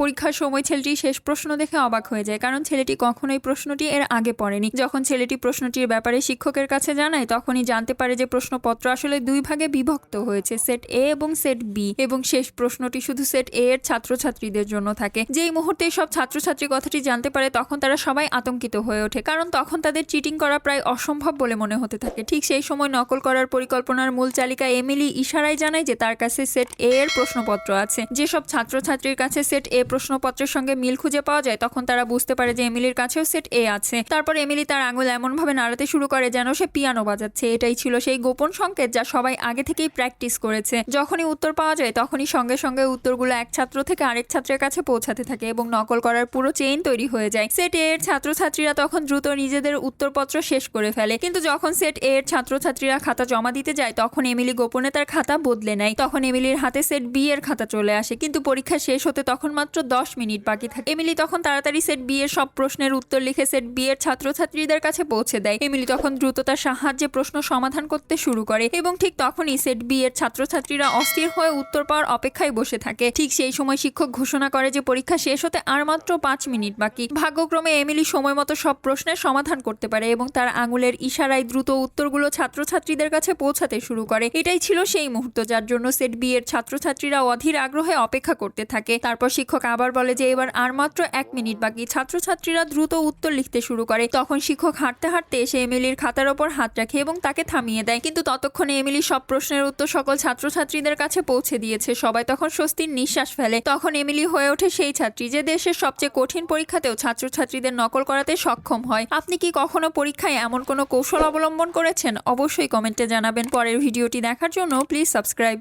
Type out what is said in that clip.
পরীক্ষার সময় ছেলেটি শেষ প্রশ্ন দেখে অবাক হয়ে যায়। কারণ ছেলেটি কখনোই প্রশ্নটি এর আগে পড়েনি। যখন ছেলেটি প্রশ্নটির ব্যাপারে শিক্ষকের কাছে জানায়, তখনই জানতে পারে যে প্রশ্নপত্র আসলে দুই ভাগে বিভক্ত হয়েছে, সেট এ এবং সেট বি। এবং শেষ প্রশ্নটি শুধু সেট এ এর ছাত্রছাত্রীদের জন্য থাকে। যেই মুহূর্তে সব ছাত্রছাত্রী কথাটি জানতে পারে, তখন তারা সবাই আতঙ্কিত হয়ে ওঠে। কারণ তখন তাদের চিটিং করা প্রায় অসম্ভব বলে মনে হতে থাকে। ঠিক সেই সময় নকল করার পরিকল্পনার মূল চালিকা এমিলি ইশারায় জানায় যে তার কাছে সেট এ এর প্রশ্নপত্র আছে। যেসব ছাত্রছাত্রীর কাছে সেট এ প্রশ্নপত্রের সঙ্গে মিল খুঁজে পাওয়া যায়, তখন তারা বুঝতে পারে যে এমিলির কাছেও সেট এ আছে। তারপর এমিলি তার আঙুল এমনভাবে নাড়াতে শুরু করে যেন সে পিয়ানো বাজাচ্ছে। এটাই ছিল সেই গোপন সংকেত যা সবাই আগে থেকেই প্র্যাকটিস করেছে। যখনই উত্তর পাওয়া যায়, তখনই সঙ্গে সঙ্গে উত্তরগুলো এক ছাত্র থেকে আরেক ছাত্রের কাছে পৌঁছাতে থাকে এবং নকল করার পুরো চেইন তৈরি হয়ে যায়। সেট এ এর ছাত্রছাত্রীরা তখন দ্রুত নিজেদের উত্তরপত্র শেষ করে ফেলে। কিন্তু যখন সেট এর ছাত্রছাত্রীরা খাতা জমা দিতে যায়, তখন এমিলি গোপনে তার খাতা বদলে নেয়। তখন এমিলির হাতে সেট বি এর খাতা চলে আসে। কিন্তু পরীক্ষা শেষ হতে তখন মাত্র দশ মিনিট বাকি থাকে। এমিলি তখন তাড়াতাড়ি সেট বি এর সব প্রশ্নের উত্তর লিখে সেট বি এর ছাত্রছাত্রীদের কাছে পৌঁছে দেয়। এমিলি তখন দ্রুততার সাহায্যে প্রশ্ন সমাধান করতে শুরু করে এবং ঠিক তখনই সেট বি এর ছাত্রছাত্রীরা অস্থির হয়ে উত্তর পাওয়ার অপেক্ষায় বসে থাকে। ঠিক সেই সময় শিক্ষক ঘোষণা করে যে পরীক্ষা শেষ হতে আর মাত্র পাঁচ মিনিট বাকি। ভাগ্যক্রমে এমিলি সময় মতো সব প্রশ্নের সমাধান করতে পারে এবং তার আঙুলের ইশারায় দ্রুত উত্তরগুলো ছাত্রছাত্রীদের কাছে পৌঁছাতে শুরু করে। এটাই ছিল সেই মুহূর্ত যার জন্য সেট বি এর ছাত্রছাত্রীরা অধীর আগ্রহে অপেক্ষা করতে থাকে। তারপর শিক্ষক আবার বলে যে এবার আর মাত্র এক মিনিট বাকি। ছাত্রছাত্রীরা দ্রুত উত্তর লিখতে শুরু করে। তখন শিক্ষক হাঁটতে হাঁটতে এসে এমিলির খাতার ওপর হাত রাখে এবং তাকে থামিয়ে দেয়। কিন্তু ততক্ষণে এমিলি সব প্রশ্নের উত্তর সকল ছাত্রছাত্রীদের কাছে পৌঁছে দিয়েছে। সবাই তখন স্বস্তির নিঃশ্বাস ফেলে। তখন এমিলি হয়ে ওঠে সেই ছাত্রী যে দেশের সবচেয়ে কঠিন পরীক্ষাতেও ছাত্রছাত্রীদের নকল করাতে সক্ষম হয়। আপনি কি কখনো পরীক্ষায় এমন কোনো কৌশল অবলম্বন করেছেন? অবশ্যই কমেন্টে জানাবেন। পরের ভিডিওটি দেখার জন্য প্লিজ সাবস্ক্রাইব।